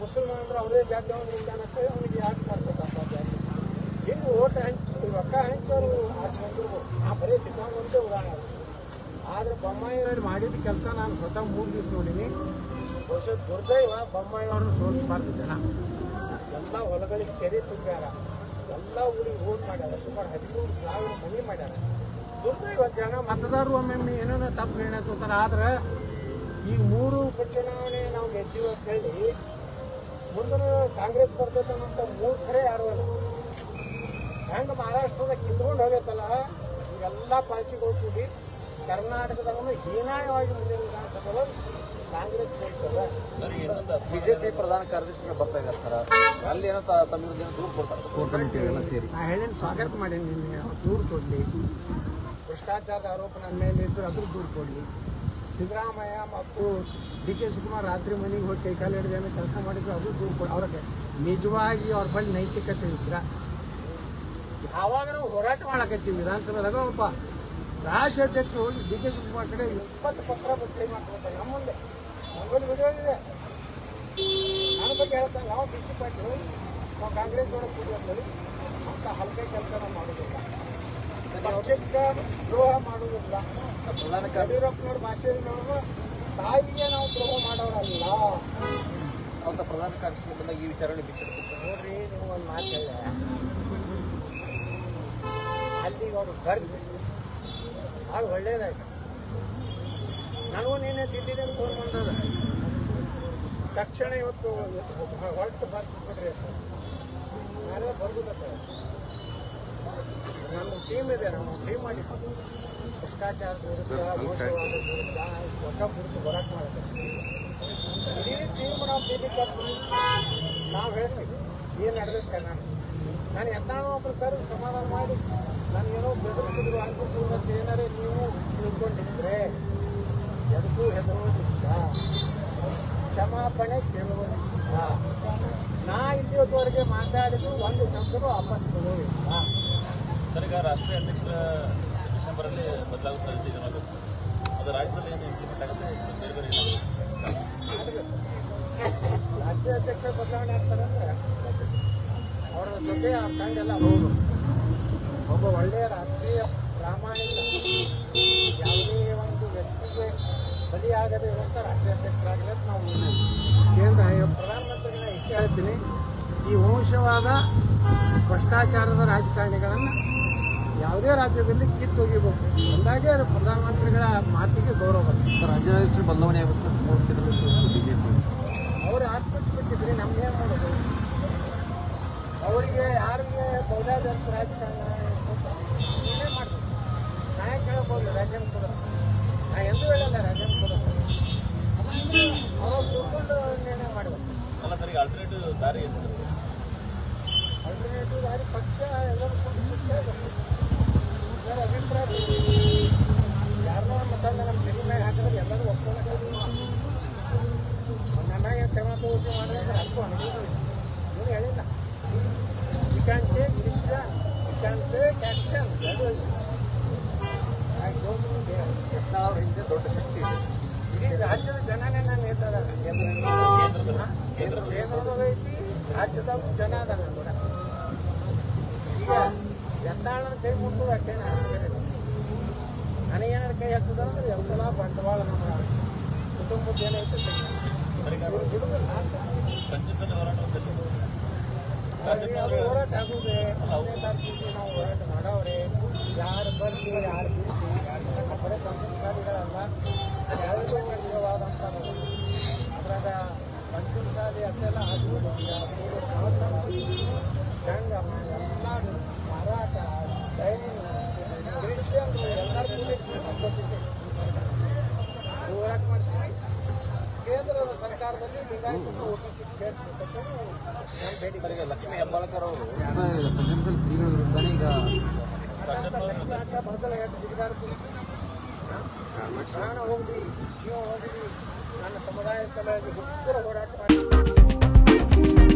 ಅವರೇ ಜಾತಿ ಅಂತೇಳಿ ಅವನಿಗೆ ಯಾಕೆ ಜಾತಿ? ಹಿಂಗೆ ಓಟ್ ಹಂಚಿ, ರೊಕ್ಕ ಹಂಚೋರು ಆಚೆಗೊಂಡಿರ್ಬೋದು ಆ ಬರೀ ಒಂದೇ ಉದಾಹರಣೆ. ಆದ್ರೆ ಬೊಮ್ಮಾಯಿಯವ್ರು ಮಾಡಿದ ಕೆಲಸ ನಾನು ಸ್ವತಃ ಮೂರು ದಿವಸ ನೋಡೀನಿ. ಬಹುಶಃ ದುರ್ದೈವ ಬೊಮ್ಮಾಯಿಯವ್ರನ್ನ ಸೋಲಿಸಬಾರ್ದು ಜನ. ಎಲ್ಲ ಹೊಲಗಳಿಗೆ ಕೆರೆ ತುಂಬ್ಯಾರ. ಎಲ್ಲ ಊರಿಗೆ ಓಟ್ ಮಾಡ್ಯಾರ. ಸುಮಾರು ಹದಿಮೂರು ಸಾವಿರ ಮನೆ ಮಾಡ್ಯಾರ. ದುರ್ದೈವ ಜನ, ಮತದಾರರು ಒಮ್ಮೊಮ್ಮೆ ಏನೇನೋ ತಪ್ಪು ತಗೋತಾರ. ಆದ್ರೆ ಈ ಮೂರು ಉಪಚುನಾವಣೆ ನಾವು ಗೆದ್ದೀವಿ ಅಂತ ಹೇಳಿ ಮುಂದಿನ ಕಾಂಗ್ರೆಸ್ ಬರ್ತೈತೆ ಅನ್ನೋಂಥ ಮೂರು ಖರೆ ಯಾರು ಅಲ್ಲ ಹೆಂಗೆ ಮಹಾರಾಷ್ಟ್ರದ ಕಿತ್ಕೊಂಡು ಹೋಗೈತಲ್ಲ ಈಗೆಲ್ಲ ಪಾರ್ಟಿಗಳು ಕೂಡಿ ಕರ್ನಾಟಕದವನು ಹೀನಾಯವಾಗಿ ಮುಂದಿನ ವಿಧಾನಸಭೆಗಳು ಕಾಂಗ್ರೆಸ್ ಬಿಜೆಪಿ ಪ್ರಧಾನ ಕಾರ್ಯದರ್ಶಿ ಬರ್ತಾ ಇದ್ದಾರೆ ಸರ್. ಅಲ್ಲಿ ಏನೋ ತಮ್ಮ ವಿರುದ್ಧ ದೂರು ಕೊಡ್ತಾರೆ. ಕೋರ್ ಸೇರಿ. ನಾ ಹೇಳಿನ ಸ್ವಾಗತ ಮಾಡೀನಿ ನಿನ್ನೆ. ದೂರು ಕೊಡಲಿ. ಭ್ರಷ್ಟಾಚಾರದ ಆರೋಪ ನನ್ನ ಮೇಲೆ ಇದ್ರೆ ಅದ್ರ ದೂರು ಕೊಡಲಿ. ಸಿದ್ದರಾಮಯ್ಯ ಮತ್ತು ಡಿ ಕೆ ಶಿವಕುಮಾರ್ ರಾತ್ರಿ ಮನೆಗೆ ಹೋಗಿ ಕೈಕಾಲು ಹಿಡಿದು ಏನೋ ಕೆಲಸ ಮಾಡಿದ್ರು, ಅದು ದೂರು ಕೊಡ ಅವ್ರಿಗೆ ನಿಜವಾಗಿ ಅವ್ರ ಬಳಿ ನೈತಿಕತೆ ಇದ್ರ? ಯಾವಾಗ ನಾವು ಹೋರಾಟ ಮಾಡಕತ್ತೀವಿ ವಿಧಾನಸಭೆದಾಗ ಒಬ್ಬ ರಾಜ್ಯಾಧ್ಯಕ್ಷ ಹೋಗಿ ಡಿ ಕೆ ಶಿವಕುಮಾರ್ ಕಡೆ ಇಪ್ಪತ್ತು ಪತ್ರ ಬಚ್ಚಿ ಮಾಡ್ಕೊಳ್ತಾರೆ ನಮ್ಮ ಮುಂದೆ ನಮ್ಮಲ್ಲಿ ವಿಡಿಯೋ ಇದೆ. ನನ್ನ ಬಗ್ಗೆ ಹೇಳ್ತಾರೆ ನಾವು ಬಿಸಿ ಪಾಟೀಲ್ ನಾವು ಕಾಂಗ್ರೆಸ್ ಅವರ ಕೂಡಿರ್ತೇವೆ ಅಂತ ಹಲ್ಕೆ ಕೆಲಸ ಮಾಡೋದಿಲ್ಲ ಪಕ್ಷಕ್ಕೆ ದ್ರೋಹ ಮಾಡುವುದಿಲ್ಲ. ಯಡಿಯೂರಪ್ಪನವ್ರ ಭಾಷೆಯಲ್ಲಿ ನಾವು ತಾಯಿಗೆ ನಾವು ದ್ರೋಹ ಮಾಡೋರಲ್ಲ. ಅಂತ ಪ್ರಧಾನ ಕಾರ್ಯದರ್ಶಿ ಬಂದಾಗ ಈ ವಿಚಾರಣೆ ಬಿಚ್ಚಿಡ್ತಾರೆ ನೋಡ್ರಿ ನೀವು ಒಂದು ಮಾತು ಹೇಳಿದೆ ಅಲ್ಲಿಗೆ ಅವರು ಬರ್ದು ಭಾಳ ಒಳ್ಳೇದಾಯ್ತು. ನನಗೂ ನೀನೇ ದಿಲ್ಲಿದಿಂದ ಫೋನ್ ಬಂದದ. ತಕ್ಷಣ ಇವತ್ತು ಹೊರಟು ಬರ್ದು ಬಿಡ್ರಿ ಅಂತ ನಾಳೆ ಬರ್ಬೋದತ್ತ ನಮ್ಮ ಟೀಮ್ ಇದೆ ನಾನು ಟೀಮ್ ಮಾಡಿದ್ದು ಭ್ರಷ್ಟಾಚಾರ ಹೊಸ ಕುರಿತು ಹೋರಾಟ ಮಾಡಿದ್ದೇವೆ ಇಡೀ ಟೀಮ್ ನಾವು ಕರ್ಸಿ ನಾವು ಹೇಳ್ತೀವಿ ಏನು ನಡೆದೈತೆ ಕರ್ನಾಟಕ ನಾನು ಎಂತಾನೋ ಒಬ್ರು ಕರೆದು ಸಮಾಧಾನ ಮಾಡಿ ನಾನು ಏನೋ ಬೆದರಿಸಿದ್ರು ಅನ್ಪಿಸಿದ್ರು ಅಂತ ಏನಾರೇ ನೀವು ತಿಳ್ಕೊಂಡಿದ್ರೆ ಎದಕ್ಕೂ ಹೆದರೋದಿಲ್ಲ. ಕ್ಷಮಾಪಣೆ ಕೇಳುವುದಿಲ್ಲ. ನಾ ಇಲ್ಲಿವರೆಗೆ ಮಾತಾಡಿದ್ರು ಒಂದು ಶಬ್ದನೂ ವಾಪಸ್ ತಗೋದಿಲ್ಲ ಸರ್ ರಾಷ್ಟ್ರೀಯ ಅಧ್ಯಕ್ಷರ ಡಿಸೆಂಬರ್ ಅಲ್ಲಿ ಬದಲಾಗುವ ಸಾಧ್ಯತೆ. ಅದು ರಾಜ್ಯದಲ್ಲಿ ಏನು ಇಂಪ್ಲಿಮೆಂಟ್ ಆಗುತ್ತೆ ಬೇರೆ ಬೇರೆ? ರಾಷ್ಟ್ರೀಯ ಅಧ್ಯಕ್ಷ ಬದಲಾವಣೆ ಆಗ್ತಾರೆ ಅಂದ್ರೆ ಅವರ ಜೊತೆ ಆ ತಂಡೆಲ್ಲ ಹೋಗು ಒಬ್ಬ ಒಳ್ಳೆಯ ರಾಷ್ಟ್ರೀಯ ಪ್ರಾಮಾಣಿಕ ಯಾವುದೇ ಒಂದು ವ್ಯಕ್ತಿಗೆ ಬಲಿಯಾಗದೇ ಇರುವಂಥ ರಾಷ್ಟ್ರೀಯ ಅಧ್ಯಕ್ಷರಾಗಲಿ ಅಂತ ನಾವು ಕೇಂದ್ರ ಪ್ರಧಾನಮಂತ್ರಿಗಳ ಇಷ್ಟ ಹೇಳ್ತೀನಿ, ಈ ವಂಶವಾದ ಭ್ರಷ್ಟಾಚಾರದ ರಾಜಕಾರಣಿಗಳನ್ನು ಯಾವುದೇ ರಾಜ್ಯದಲ್ಲಿ ಕಿತ್ತೊಗಿಬೇಕು ಅಂದಾಗೆ ಪ್ರಧಾನಮಂತ್ರಿಗಳ ಮಾತಿಗೆ ಗೌರವ ಬರ್ತದೆ ರಾಜ್ಯಾಧ್ಯಕ್ಷರು ಬದಲಾವಣೆ ಆಗುತ್ತೆ ಬಿಜೆಪಿ. ಅವ್ರು ಆತ್ಮಹತ್ಯೆ ನಮ್ಗೇನು ಮಾಡೋದು? ಅವರಿಗೆ ಯಾರಿಗೆ ಬೌದ್ಧಾದಂತ ರಾಜಕಾರಣ ಏನೇ ಮಾಡ್ಬೇಕು ನಾ ಕೇಳಬಹುದು ಹೇಳ್ಬೋದು ಕೂಡ. ನಾ ಎಂದೂ ಹೇಳಲ್ಲ ರಾಜ್ಯನ ಕೂಡ. ಅವ್ರು ತಿಳ್ಕೊಂಡು ನಿರ್ಣಯ ಮಾಡಬೇಕು. ಅಲ್ಲ ಸರ್ ಈಗ ಆಲ್ಟರ್ನೇಟಿವ್ ದಾರಿ ಏನು ಆಲ್ಟರ್ನೇಟಿವ್ ದಾರಿ ಪಕ್ಷ ಕ್ರಮ ನೀವು ಹೇಳಿಲ್ಲ you can take decision you can ದೊಡ್ಡ ಇದೆ ಇಡೀ ರಾಜ್ಯದ ಜನನೇ ನಾನು ಹೇಳ್ತಾರೆ ಕೇಂದ್ರದಾಗ ಐತಿ ರಾಜ್ಯದಾಗ ಜನ ಕೂಡ ಈಗ ಎತ್ತಾಳನ ಕೈ ಮುಟ್ಟೋದು ಕೈ ಹಚ್ಚದ ಅಂದ್ರೆ ಎಲ್ಲ ಬಂಡವಾಳ ನಮ್ಮ ಕುಟುಂಬದ ಏನೈತೆ ಹೋರಾಟ ಆಗುದೇ ಹತ್ತನೇ ತಾರೀಕಿಗೆ ನಾವು ಹೋರಾಟ ಮಾಡವ್ರೆ ಯಾರು ಬರ್ಲಿ ಯಾರು ಬಿಡಿಸಿ ಅದ್ರಾಗ ಪಂಚಮಸಾಲಿ ಅಷ್ಟೆಲ್ಲ ಆಗುವುದು ಲಕ್ಷ್ಮೀ ಹೆಬ್ಬಾಳ್ಕರ್ ಅವರು ಪ್ರೆಸಿಡೆನ್ಷಿಯಲ್ ಸ್ತ್ರೀಗಳ ವಿರುದ್ಧನೇ ಈಗ ಪ್ರಾಣ ಹೋಗಲಿ ಜೀವ ಹೋಗಲಿ ನನ್ನ ಸಮುದಾಯ ಸಲುವಾಗಿ ಉತ್ತರ ಹೋರಾಟ ಮಾಡಿ.